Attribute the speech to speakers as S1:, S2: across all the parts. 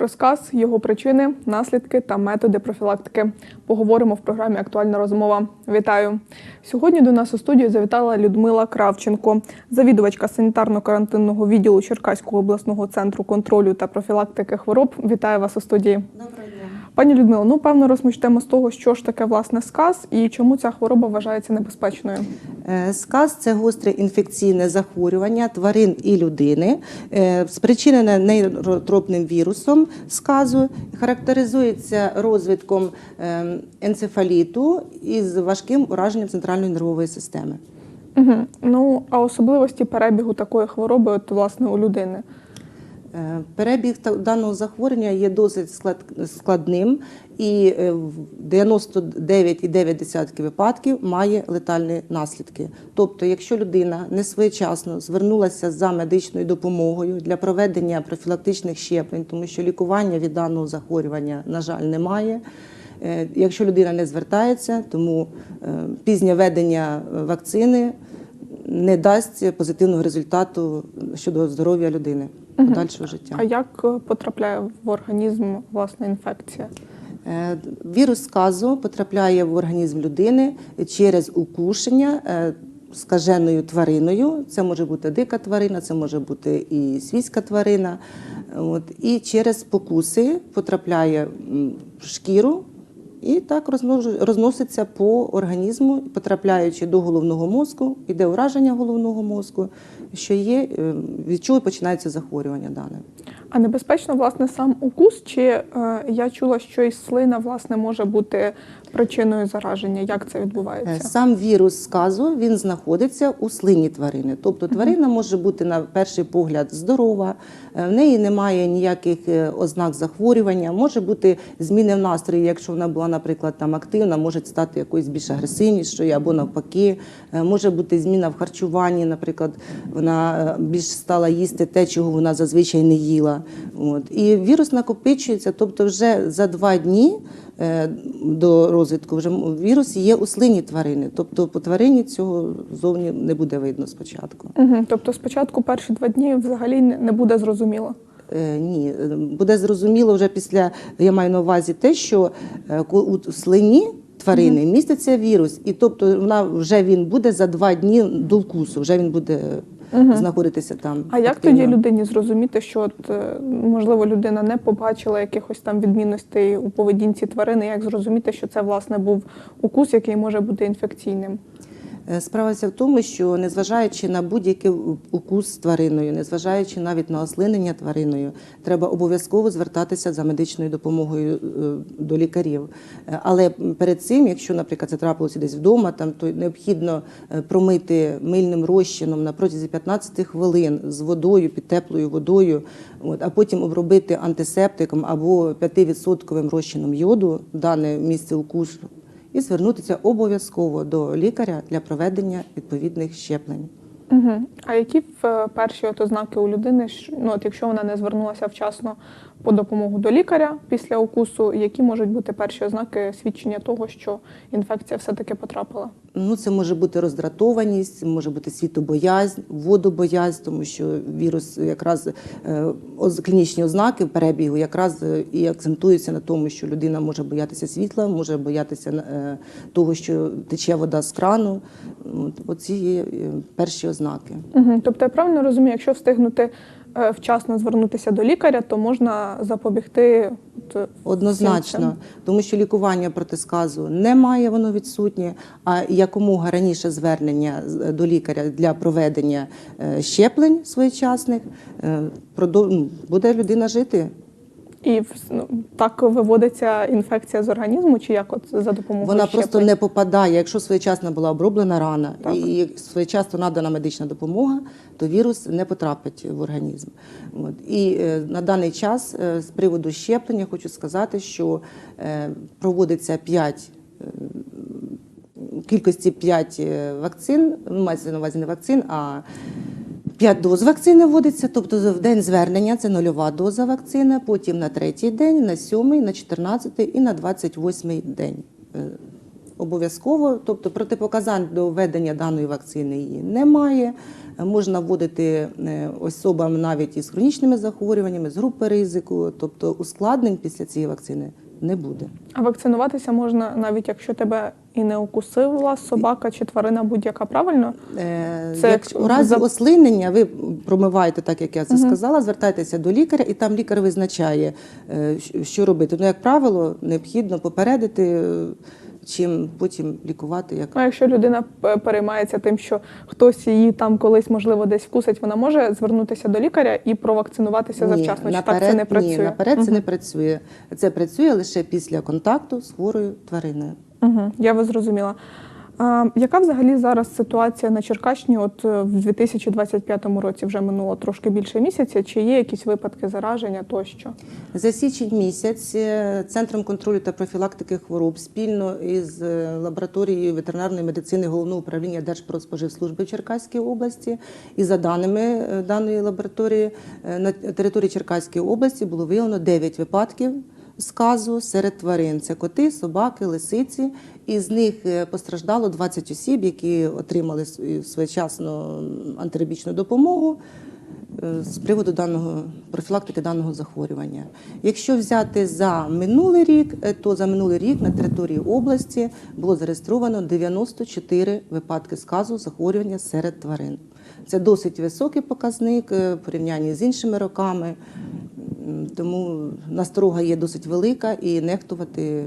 S1: Про сказ, його причини, наслідки та методи профілактики. Поговоримо в програмі Актуальна розмова. Вітаю! Сьогодні до нас у студію завітала Людмила Кравченко, завідувачка санітарно-карантинного відділу Черкаського обласного центру контролю та профілактики хвороб. Вітаю вас у студії.
S2: Доброго дня.
S1: Пані Людмило, ну певно розпочнемо з того, що ж таке власне сказ і чому ця хвороба вважається небезпечною.
S2: Е, Сказ це гостре інфекційне захворювання тварин і людини, е, спричинене нейротропним вірусом сказу, характеризується розвитком е, енцефаліту із важким ураженням центральної нервової системи.
S1: Угу. Ну а особливості перебігу такої хвороби, от власне у людини.
S2: Е, Перебіг даного захворювання є досить складним і е, в 99,9 випадків має летальні наслідки. Тобто, якщо людина не своєчасно звернулася за медичною допомогою для проведення профілактичних щеплень, тому що лікування від даного захворювання, на жаль, немає. Е, Якщо людина не звертається, тому пізнє введення е, вакцини не дасть позитивного результату щодо здоров'я людини подальшого життя.
S1: А як е, потрапляє в організм власне інфекція?
S2: Е, Вірус сказу потрапляє в організм людини через укушення е, скаженою твариною. Це може бути дика тварина, це може бути і свійська тварина. От, і через покуси потрапляє в шкіру. І так розноситься по організму, потрапляючи до головного мозку, іде ураження головного мозку, що є, відчули, від чого починається захворювання дане.
S1: А небезпечно власне сам укус? Чи е, я чула, що і слина власне може бути причиною зараження? Як це
S2: Е,
S1: відбувається?
S2: Сам вірус сказу він знаходиться у слині тварини. Тобто тварина може бути на перший погляд здорова, е, в неї немає ніяких е, ознак захворювання, може бути зміни в настрої, якщо вона була, наприклад, там активна, може стати якоюсь більш агресивнішою або навпаки. Може бути зміна в харчуванні, наприклад, вона більш стала їсти те, чого вона зазвичай не їла. От. І вірус накопичується, тобто вже за два дні е, до розвитку вже вірус є у слині тварини. Тобто по тварині цього зовні не буде видно спочатку.
S1: Угу. Тобто спочатку перші два дні взагалі не буде зрозуміло.
S2: Е, Ні, буде зрозуміло вже після, я маю на увазі те, що е, у слині тварини міститься вірус, і тобто вона вже він буде за два дні до вкусу, вже він буде знаходитися там.
S1: А як
S2: активно.
S1: тоді людині зрозуміти, що от, е, можливо людина не побачила якихось там відмінностей у поведінці тварини? Як зрозуміти, що це власне був укус, який може бути інфекційним?
S2: Е, Справа в тому, що незважаючи на будь-який укус твариною, незважаючи навіть на ослинення твариною, треба обов'язково звертатися за медичною допомогою е, до лікарів. Е, Але перед цим, якщо, наприклад, це трапилося десь вдома, там то необхідно промити мильним розчином на протязі 15 хвилин з водою, під теплою водою, от, а потім обробити антисептиком або 5% розчином йоду дане місце укусу і звернутися обов'язково до лікаря для проведення відповідних щеплень.
S1: Угу. А які е, перші от ознаки у людини, ну, от якщо вона не звернулася вчасно по допомогу до лікаря після укусу, які можуть бути перші ознаки свідчення того, що інфекція все-таки потрапила?
S2: Ну, це може бути роздратованість, може бути світобоязнь, водобоязнь, тому що вірус якраз е, клінічні ознаки перебігу якраз е, і акцентуються на тому, що людина може боятися світла, може боятися е, того, що тече вода з крану. Оці є перші ознаки.
S1: Угу. Тобто я правильно розумію, якщо встигнути вчасно звернутися до лікаря, то можна запобігти
S2: Однозначно,
S1: цим?
S2: тому що лікування проти сказу немає, воно відсутнє. А якомога раніше звернення до лікаря для проведення е, щеплень своєчасних е, буде людина жити.
S1: І ну, так виводиться інфекція з організму, чи як от за допомогою
S2: Вона просто не попадає. Якщо своєчасно була оброблена рана
S1: Так.
S2: і своєчасно надана медична допомога, то вірус не потрапить в організм. От. І е, на даний час е, з приводу щеплення хочу сказати, що е, проводиться 5 кількості 5 вакцин, ну, мається на увазі не вакцин, а 5 доз вакцини вводиться, тобто в день звернення це нульова доза вакцини, потім на третій день, на сьомий, на 14 і на 28 день. Е, обов'язково, тобто протипоказань до введення даної вакцини її немає. Е, Можна вводити е, особам навіть із хронічними захворюваннями, з групи ризику, тобто ускладнень після цієї вакцини не буде.
S1: А вакцинуватися можна навіть якщо тебе і не укусила собака чи тварина будь-яка, правильно?
S2: Е,
S1: Це
S2: Якщо у разі
S1: за-
S2: ослинення ви промиваєте, так як я це сказала, звертайтеся до лікаря, і там лікар визначає, е, щ- що робити. Ну, як правило, необхідно попередити, е, чим потім лікувати. Як
S1: а якщо людина переймається тим, що хтось її там колись можливо десь вкусить, вона може звернутися до лікаря і провакцинуватися завчасно. Чи так це не працює?
S2: Ні, наперед це не працює. Це працює лише після контакту з хворою твариною.
S1: Угу, я вас зрозуміла. А, яка взагалі зараз ситуація на Черкащині? От е, в 2025 році вже минуло трошки більше місяця. Чи є якісь випадки зараження тощо?
S2: За січень місяць е, Центром контролю та профілактики хвороб спільно із е, лабораторією ветеринарної медицини Головного управління Держпродспоживслужби в Черкаській області. І за даними даної лабораторії, на території Черкаської області було виявлено 9 випадків сказу серед тварин. Це коти, собаки, лисиці. Із них е, постраждало 20 осіб, які отримали с- своєчасно антирабічну допомогу е, з приводу даного профілактики даного захворювання. Якщо взяти за минулий рік, е, то за минулий рік на території області було зареєстровано 94 випадки сказу захворювання серед тварин. Це досить високий показник в порівнянні з іншими роками, тому насторога є досить велика і нехтувати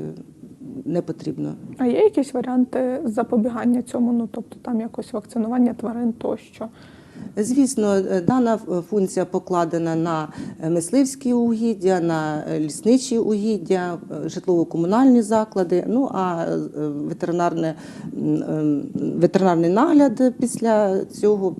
S2: не потрібно.
S1: А є якісь варіанти запобігання цьому? Ну тобто там якось вакцинування тварин тощо?
S2: Звісно, дана функція покладена на мисливські угіддя, на лісничі угіддя, житлово-комунальні заклади. Ну а е, ветеринарний нагляд після цього,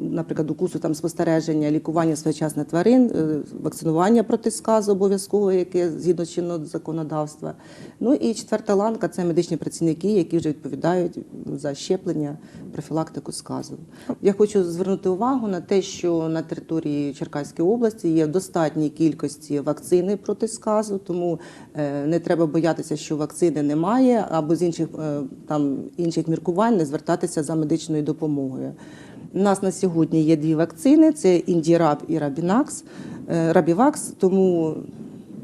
S2: наприклад, укусу там спостереження, лікування своєчасне тварин, е, вакцинування проти сказу обов'язково, яке згідно чинного законодавства. Ну і четверта ланка це медичні працівники, які вже відповідають за щеплення, профілактику сказу. Я хочу звернути увагу на те, що на території Черкаської області є в достатній кількості вакцини проти сказу, тому е, не треба боятися, що вакцини немає, або з інших е, там інших міркувань не звертатися за медичною допомогою. У нас на сьогодні є дві вакцини: це Індіраб і Рабінакс, е, Рабівакс. Тому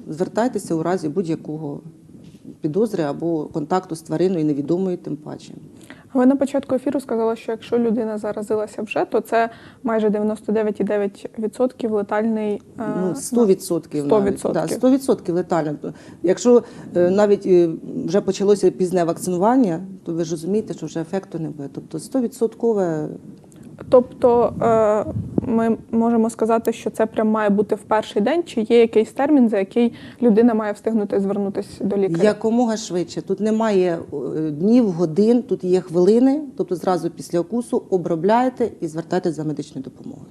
S2: звертайтеся у разі будь-якого підозри або контакту з твариною невідомою, тим паче.
S1: Ви на початку ефіру сказали, що якщо людина заразилася вже, то це майже 99,9% летальний е,
S2: Ну, 100%.
S1: 100%.
S2: навіть. Да, 100% летально. Якщо е, навіть е, вже почалося пізне вакцинування, то ви ж розумієте, що вже ефекту не буде. Тобто 100%
S1: Тобто е, ми можемо сказати, що це прям має бути в перший день, чи є якийсь термін, за який людина має встигнути звернутися до лікаря?
S2: якомога швидше. Тут немає е, днів, годин, тут є хвилини, тобто зразу після укусу обробляєте і звертаєтесь за медичною допомогою.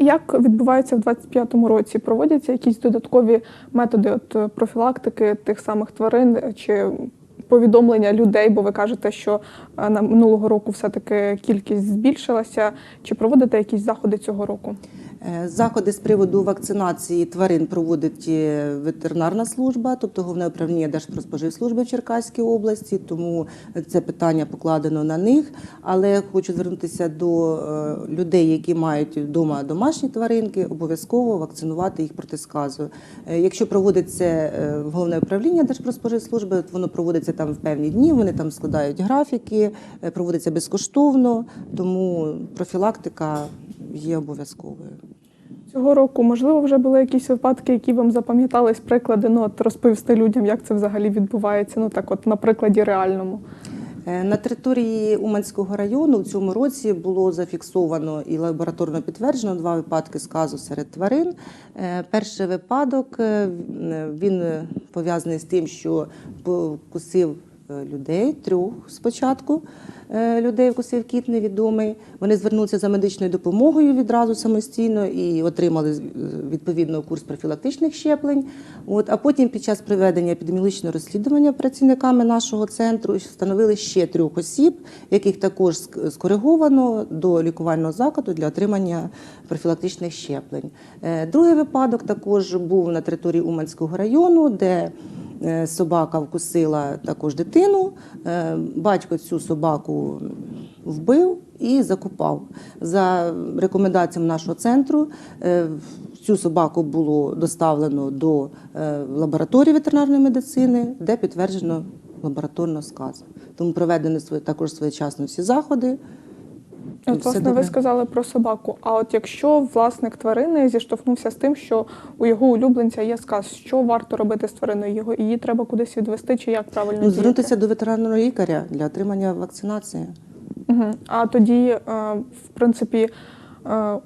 S1: Як відбувається в 25-му році? Проводяться якісь додаткові методи от, е, профілактики тих самих тварин чи повідомлення людей? Бо ви кажете, що е, на минулого року все-таки кількість збільшилася. Чи проводите якісь заходи цього року?
S2: Е, Заходи з приводу вакцинації тварин проводить е, ветеринарна служба, тобто головне управління Держпродспоживслужби в Черкаській області, тому це питання покладено на них. Але хочу звернутися до е, людей, які мають вдома домашні тваринки, обов'язково вакцинувати їх проти сказу. Е, Якщо проводиться е, головне управління Держпродспоживслужби, воно проводиться там в певні дні, вони там складають графіки, е, проводиться безкоштовно, тому профілактика є обов'язковою.
S1: Цього року, можливо, вже були якісь випадки, які вам запам'ятались приклади, ну от розповісти людям, як це взагалі відбувається. Ну так, от на прикладі реальному.
S2: Е, На території Уманського району в цьому році було зафіксовано і лабораторно підтверджено два випадки сказу серед тварин. Е, Перший випадок е, він пов'язаний з тим, що покусив е, людей, трьох спочатку е, людей вкусив кіт невідомий. Вони звернулися за медичною допомогою відразу самостійно і отримали е, відповідно курс профілактичних щеплень. От, а потім під час проведення епідеміологічного розслідування працівниками нашого центру встановили ще трьох осіб, яких також скориговано до лікувального закладу для отримання профілактичних щеплень. Е, Другий випадок також був на території Уманського району, де е, собака вкусила також дитину. Е, Батько цю собаку вбив і закопав. За рекомендаціями нашого центру е, цю собаку було доставлено до е, лабораторії ветеринарної медицини, де підтверджено лабораторно сказ. Тому проведені також своєчасно всі заходи.
S1: От, власне, ви сказали про собаку. А от якщо власник тварини зіштовхнувся з тим, що у його улюбленця є сказ, що варто робити з твариною? Його її треба кудись відвести, чи як правильно
S2: Ну,
S1: діяти?
S2: звернутися до ветеринарного лікаря для отримання вакцинації.
S1: Угу. А тоді, е, в принципі, е,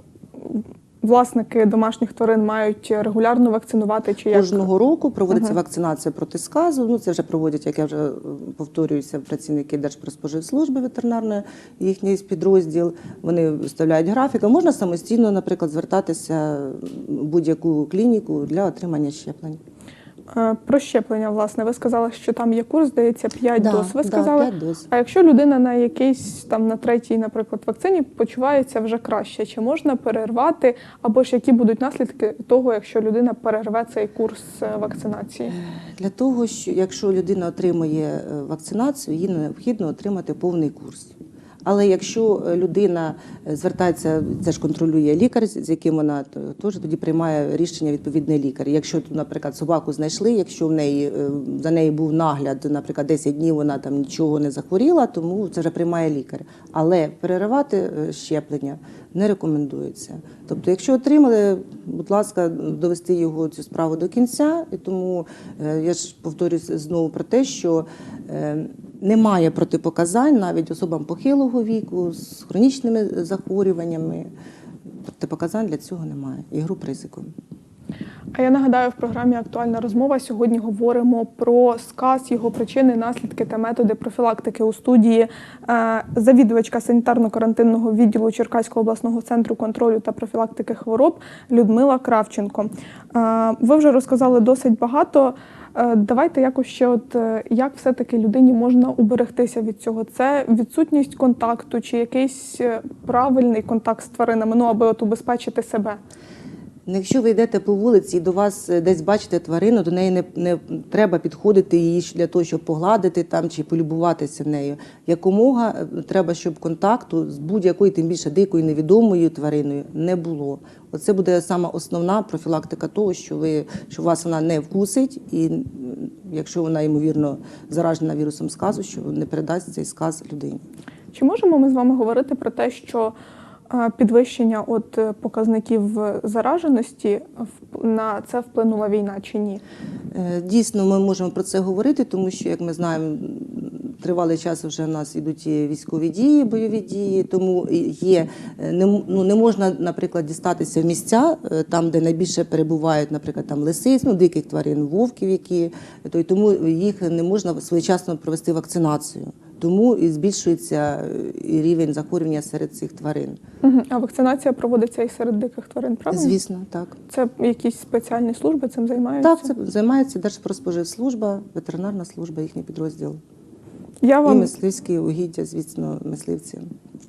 S1: власники домашніх тварин мають регулярно вакцинувати чи як?
S2: Кожного року проводиться
S1: Ага.
S2: вакцинація проти сказу. Ну це вже проводять, як я вже е, повторююся, працівники Держпродспоживслужби ветеринарної, їхній підрозділ. Вони виставляють графіки. Можна самостійно, наприклад, звертатися в будь-яку клініку для отримання щеплень.
S1: Е, Про щеплення, власне, ви сказали, що там є курс, здається, 5
S2: Да,
S1: доз. Ви
S2: да,
S1: сказали,
S2: п'ять доз.
S1: а якщо людина на якійсь там на третій, наприклад, вакцині почувається вже краще, чи можна перервати, або ж які будуть наслідки того, якщо людина перерве цей курс е, вакцинації?
S2: Для того, що якщо людина отримує е, вакцинацію, їй необхідно отримати повний курс. Але якщо е, людина е, звертається, це ж контролює лікар, з яким вона теж тоді приймає рішення відповідний лікар. Якщо, наприклад, собаку знайшли, якщо в неї е, за неї був нагляд, наприклад, 10 днів вона там нічого не захворіла, тому це вже приймає лікар. Але переривати щеплення не рекомендується. Тобто, якщо отримали, будь ласка, довести його цю справу до кінця. І тому я ж повторюсь знову про те, що немає протипоказань навіть особам похилого віку з хронічними захворюваннями. Протипоказань для цього немає. І груп ризику.
S1: А я нагадаю, в програмі Актуальна розмова сьогодні говоримо про сказ, його причини, наслідки та методи профілактики у студії е, завідувачка санітарно-карантинного відділу Черкаського обласного центру контролю та профілактики хвороб Людмила Кравченко. Е, Ви вже розказали досить багато. Е, Давайте якось ще, от е, як все-таки людині можна уберегтися від цього? Це відсутність контакту чи якийсь е, правильний контакт з тваринами, ну аби от убезпечити себе.
S2: Ну, Якщо ви йдете по вулиці і до вас е, десь бачите тварину, до неї не, не треба підходити її для того, щоб погладити там чи полюбуватися нею. Якомога е, треба, щоб контакту з будь-якою, тим більше дикою невідомою твариною, не було. Оце буде сама основна профілактика того, що ви що вас вона не вкусить, і якщо вона ймовірно заражена вірусом сказу, що не передасть цей сказ людині.
S1: Чи можемо ми з вами говорити про те, що підвищення от е, показників зараженості вп- на це вплинула війна чи ні?
S2: Е, Дійсно, ми можемо про це говорити, тому що, як ми знаємо, тривалий час вже в нас ідуть військові дії, бойові дії, тому є е, не, ну, не можна, наприклад, дістатися в місця, е, там, де найбільше перебувають, наприклад, там лисиць, ну, диких тварин, вовків, які то й тому їх не можна своєчасно провести вакцинацію. Тому і збільшується е, і рівень захворювання серед цих тварин.
S1: А вакцинація проводиться і серед диких тварин, правильно?
S2: Звісно, так.
S1: Це якісь спеціальні служби цим займаються?
S2: Так, це займається Держпродспоживслужба, ветеринарна служба, їхній підрозділ.
S1: Я
S2: І мисливські угіддя, звісно, мисливці.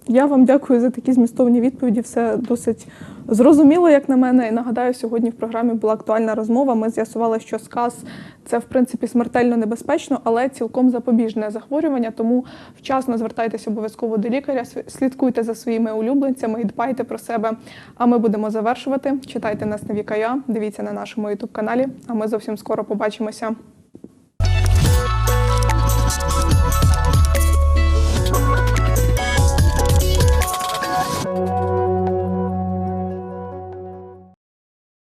S1: Я вам дякую за такі змістовні відповіді. Все досить зрозуміло, як на мене. І нагадаю, сьогодні в програмі була актуальна розмова. Ми з'ясували, що сказ це в принципі смертельно небезпечно, але цілком запобіжне захворювання. Тому вчасно звертайтеся обов'язково до лікаря, слідкуйте за своїми улюбленцями і дбайте про себе. А ми будемо завершувати. Читайте нас на Вікая, дивіться на нашому ютуб каналі. А ми зовсім скоро побачимося.